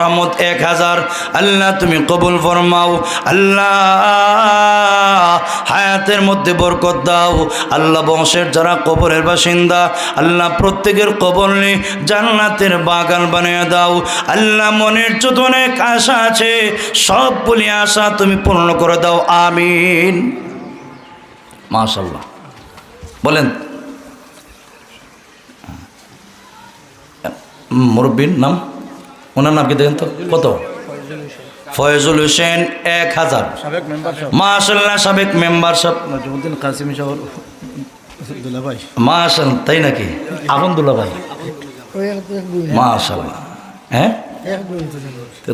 রহমত এক হাজার। আল্লাহ, তুমি কবুল ফরমাও। আল্লাহ, হায়াতের মধ্যে বরকত দাও। আল্লাহ বংশের যারা কবরের বাসিন্দা, আল্লাহ প্রত্যেকের কবর নিয়ে জান্নাতের বাগান বানিয়ে দাও। আল্লাহ মনের যত অনেক আশা আছে সব বলি আশা তুমি পূর্ণ করে দাও। আমিন। মাশাল্লাহ বলেন। মুরব্বীর নাম? ওনার নাম কি দেখেন তো? কত? ফয়জুল হোসেন এক হাজার। সাহেব মাশাল্লাহ সাবেক মেম্বার সব নজমুদ্দিন কাসিমি দুলাভাই। মাশাল তাই নাকি? আহমদুল্লাহ ভাই মাশাল্লাহ হ্যাঁ?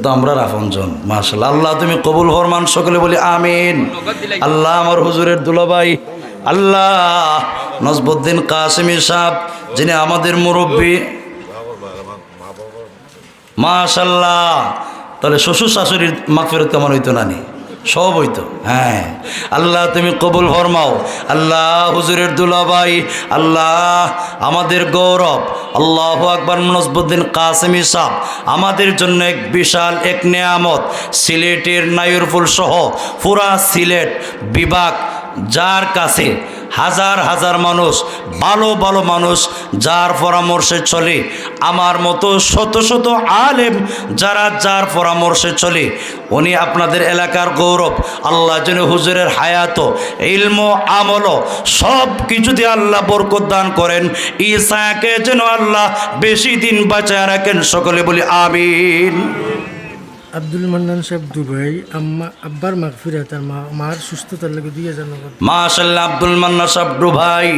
তো আমরা রাফনজন মাশাল্লাহ আল্লাহ তুমি কবুল ফরমান সকলে বলি আমিন। আল্লাহ আমার হুজুরের দুলাভাই। আল্লাহ নজবুদ্দিন কাসিমি সাহ যিনি আমাদের মুরব্বী। মাশাল্লাহ। তাহলে শ্বশুর শাশুড়ির মাফেরত কেমন হইতো নানি সব হইতো। হ্যাঁ। আল্লাহ তুমি কবুল ফরমাও। আল্লাহ হুজুরের দুলাভাই, আল্লাহ আমাদের গৌরব। আল্লাহ আকবর নসবুদ্দিন কাসেমি সাহ। আমাদের জন্য এক বিশাল এক নেয়ামত। সিলেটের নায়রফুল সহ পুরা সিলেট বিভাগ যার কাছে হাজার হাজার মানুষ, ভালো ভালো মানুষ যার পরামর্শে চলে। আমার মতো শত শত আলেম যারা যার পরামর্শে চলে, উনি আপনাদের এলাকার গৌরব। আল্লাহ যেন হুজুরের হায়াত, ইলম, আমল, সব কিছুতে আল্লাহ বরকত দান করেন। ঈসাকে যেন আল্লাহ বেশি দিন বাঁচায় রাখেন, সকলে বলি আমিন। আব্দুল মান্নান সাহেব দুবাই, আম্মা আব্বার মাগফিরাত আর মা মার সুস্থতার লাগে দুই হাজার নগদ। মাশাল্লাহ আব্দুল মান্না সাবডু ভাই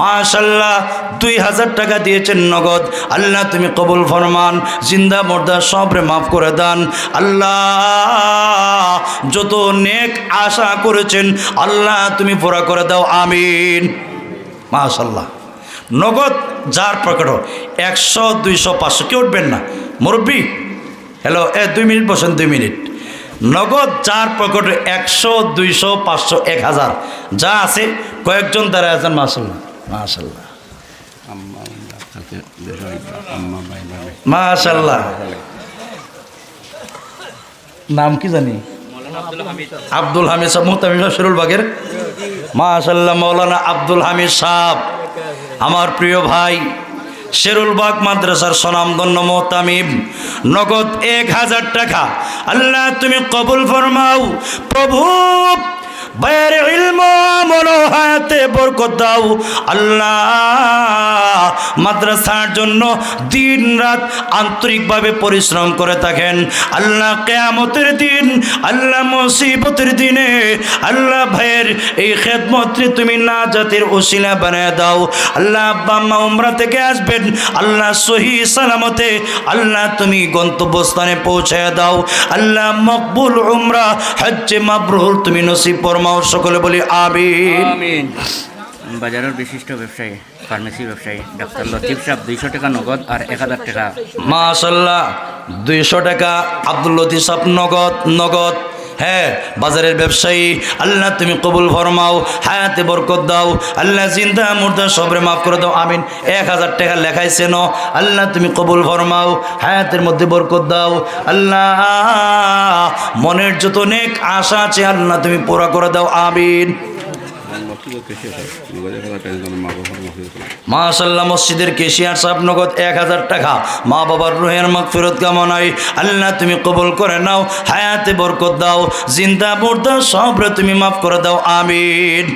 মাশাল্লাহ দুই হাজার টাকা দিয়েছেন নগদ। আল্লাহ তুমি কবুল ফরমান, জিন্দা মর্দা সবরে মাফ করে দান। আল্লাহ, যত নেক আশা করেছেন, আল্লাহ তুমি পুরা করে দাও, আমিন। মাশাল্লাহ নগদ যার প্রকট, একশো, দুইশো, পাঁচশো, কেউ উঠবেন না। মুরব্বী হ্যালো এ দুই মিনিট বসেন, দুই মিনিট। নগদ চার পকেটে একশো, দুইশো, পাঁচশো, এক হাজার। যা আছে, কয়েকজন দ্বারা আছেন মাসাল্লাহ মাসাল্লাহ মাশাল্লাহ নাম কি জানি? আব্দুল হামিদ সাহেব, মুহতামিম শরুল বাগের। মাশাল্লাহ মৌলানা আব্দুল হামিদ সাহ আমার প্রিয় ভাই। শেরুলবাগ মাদ্রাসার সনামধন্য মোহতামিম নগদ এক হাজার টাকা। আল্লাহ তুমি কবুল ফরমাও প্রভু বাইরে ইলম মনোহাতে বরকত দাও। আল্লাহ মাদ্রাসার জন্য দিন রাত আন্তরিকভাবে পরিশ্রম করে থাকেন। আল্লাহ কেয়ামতের দিন, আল্লাহ মুসিবতের দিনে, আল্লাহ ভাইয়ের এই খেদমত্রে তুমি না জাতির ওসিলা বানিয়ে দাও। আল্লাহ আব্বা উমরা থেকে আসবেন। আল্লাহ সহি সালামতে আল্লাহ তুমি গন্তব্যস্থানে পৌঁছায় দাও। আল্লাহ মকবুল উমরা হজ্জে মাবরুর তুমি নসিব ফরমাও সকলে বলি আমিন। আমিন। বাজারের বিশিষ্ট ব্যবসায়ী ফার্মেসি ব্যবসায়ী ডাক্তার লতিফ সাহেব দুইশো টাকা নগদ আর এক হাজার টাকা। মাশাল্লাহ দুইশো টাকা আব্দুল লতিফ সাহেব নগদ নগদ। হ্যাঁ বাজারের ব্যবসায়ী, আল্লাহ তুমি কবুল ফরমাও, হায়াতে বরকত দাও, আল্লাহ চিন্তা মুর্দা সবরে মাফ করে দাও, আমিন। এক হাজার টাকা লেখাইছে ন আল্লাহ তুমি কবুল ফরমাও, হায়াতের মধ্যে বরকত দাও, আল্লাহ মনের যত নেক আশা আছে, আল্লাহ তুমি পুরা করে দাও, আমিন। মাশাল্লাহ মসজিদের কেশিয়ার সাহেব নগদ এক হাজার টাকা। মা বাবার রুহের মগ ফেরত কামনাই আল্লাহ তুমি কবুল করে নাও হায়াতে বরকত দাও জিন্দা মুর্দা সবরে তুমি মাফ করে দাও আমিন।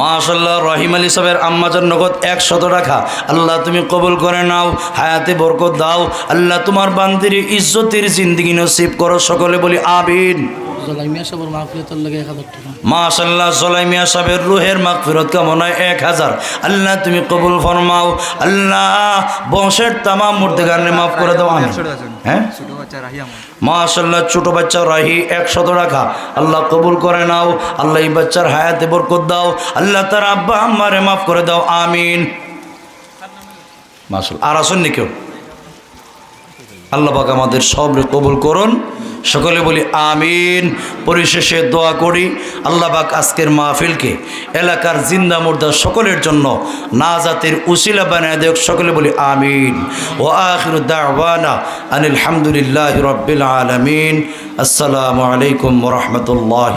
মাশাল্লাহ রহিম আলী সাহেবের আম্মাজার নগদ একশত টাকা। আল্লাহ তুমি কবুল করে নাও হায়াতে বরকত দাও আল্লাহ তোমার বান্দির ইজ্জতের জিন্দিগি নসিব করো সকলে বলি আবিন জলাইমিয়া সাহেবের মাগফিরাতের লাগে এক হাজার টাকা। মাশাল্লাহ জলাইমিয়া সাহেবের রুহের মাগফিরত কামনায় এক হাজার। আল্লাহ তুমি কবুল ফরমাও। আল্লাহ বংশের তামাম মুর্দেগানে মাফ করে দাও আমিন। হ্যাঁ? মাশাল্লাহ ছোট বাচ্চা রাহি একশত টাকা। আল্লাহ কবুল করে নাও। আল্লাহ এই বাচ্চার হায়াতে বরকত দাও। আল্লাহ তার আব্বা আম্মারে মাফ করে দাও আমিন। মাশাল আর আসেননি কেউ? আল্লাহ পাক আমাদের সব কবুল করুন। সকলে বলি আমিন। পরিশেষে দোয়া করি আল্লাহবাক আজকের মাহফিলকে এলাকার জিন্দা মুর্দা সকলের জন্য না জাতির উসিলা বানায় দেখ সকলে বলি আমিন। ও আখির দাওয়ানা আনিল হামদুলিল্লাহ রবিল আলমিন। আসসালামু আলাইকুম রহমতুল্লাহ